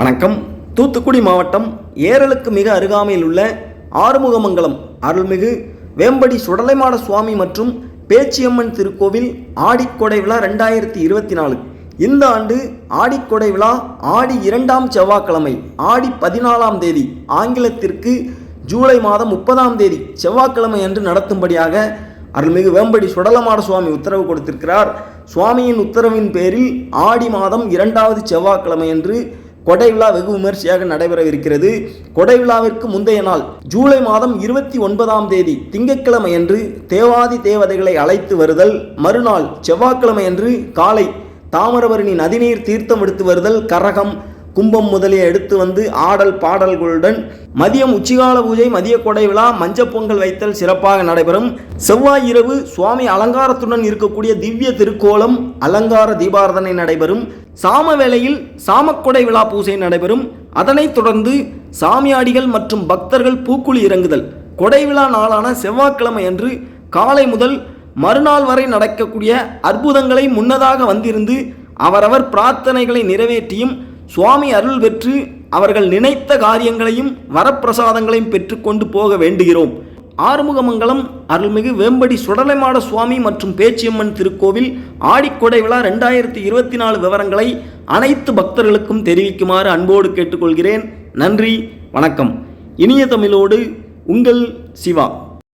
வணக்கம். தூத்துக்குடி மாவட்டம் ஏரலுக்கு மிக அருகாமையில் உள்ள ஆறுமுகமங்கலம் அருள்மிகு வேம்படி சுடலைமாட சுவாமி மற்றும் பேச்சியம்மன் திருக்கோவில் ஆடிக்கொடை விழா ரெண்டாயிரத்தி இருபத்தி நாலு. இந்த ஆண்டு ஆடிக்கொடை விழா ஆடி இரண்டாம் செவ்வாய்க்கிழமை ஆடி பதினாலாம் தேதி ஆங்கிலத்திற்கு ஜூலை மாதம் முப்பதாம் தேதி செவ்வாய்க்கிழமை அன்று நடத்தும்படியாக அருள்மிகு வேம்படி சுடலமாட சுவாமி உத்தரவு கொடுத்திருக்கிறார். சுவாமியின் உத்தரவின் பேரில் ஆடி மாதம் இரண்டாவது செவ்வாய்க்கிழமை அன்று கொடை விழா வெகு விமர்சையாக நடைபெறவிருக்கிறது. கொடை விழாவிற்கு முந்தைய நாள் ஜூலை மாதம் இருபத்தி ஒன்பதாம் தேதி திங்கட்கிழமை அன்று தேவாதி தேவதைகளை அழைத்து வருதல் மறுநாள் செவ்வாய்க்கிழமை அன்று காலை தாமிரபரணி நதிநீர் தீர்த்தம் எடுத்து வருதல் கரகம் கும்பம் முதலிய எடுத்து வந்து ஆடல் பாடல்களுடன் மதியம் உச்சிகால பூஜை மதிய கொடை விழா மஞ்சப்பொங்கல் வைத்தல் சிறப்பாக நடைபெறும். செவ்வாய் இரவு சுவாமி அலங்காரத்துடன் இருக்கக்கூடிய திவ்ய திருக்கோலம் அலங்கார தீபாரதனை நடைபெறும். சாம வேளையில் சாமக்கொடை விழா பூஜை நடைபெறும். அதனைத் தொடர்ந்து சாமியாடிகள் மற்றும் பக்தர்கள் பூக்குழி இறங்குதல். கொடை விழா நாளான செவ்வாய்க்கிழமை அன்று காலை முதல் மறுநாள் வரை நடக்கக்கூடிய அற்புதங்களை முன்னதாக வந்திருந்து அவரவர் பிரார்த்தனைகளை நிறைவேற்றியும் சுவாமி அருள் பெற்று அவர்கள் நினைத்த காரியங்களையும் வரப்பிரசாதங்களையும் பெற்றுக்கொண்டு போக வேண்டுகிறோம். ஆறுமுகமங்கலம் அருள்மிகு வேம்படி சுடலைமாட சுவாமி மற்றும் பேச்சியம்மன் திருக்கோவில் ஆடிக்கொடை விழா ரெண்டாயிரத்தி இருபத்தி நாலு விவரங்களை அனைத்து பக்தர்களுக்கும் தெரிவிக்குமாறு அன்போடு கேட்டுக்கொள்கிறேன். நன்றி வணக்கம். இனிய தமிழோடு உங்கள் சிவா.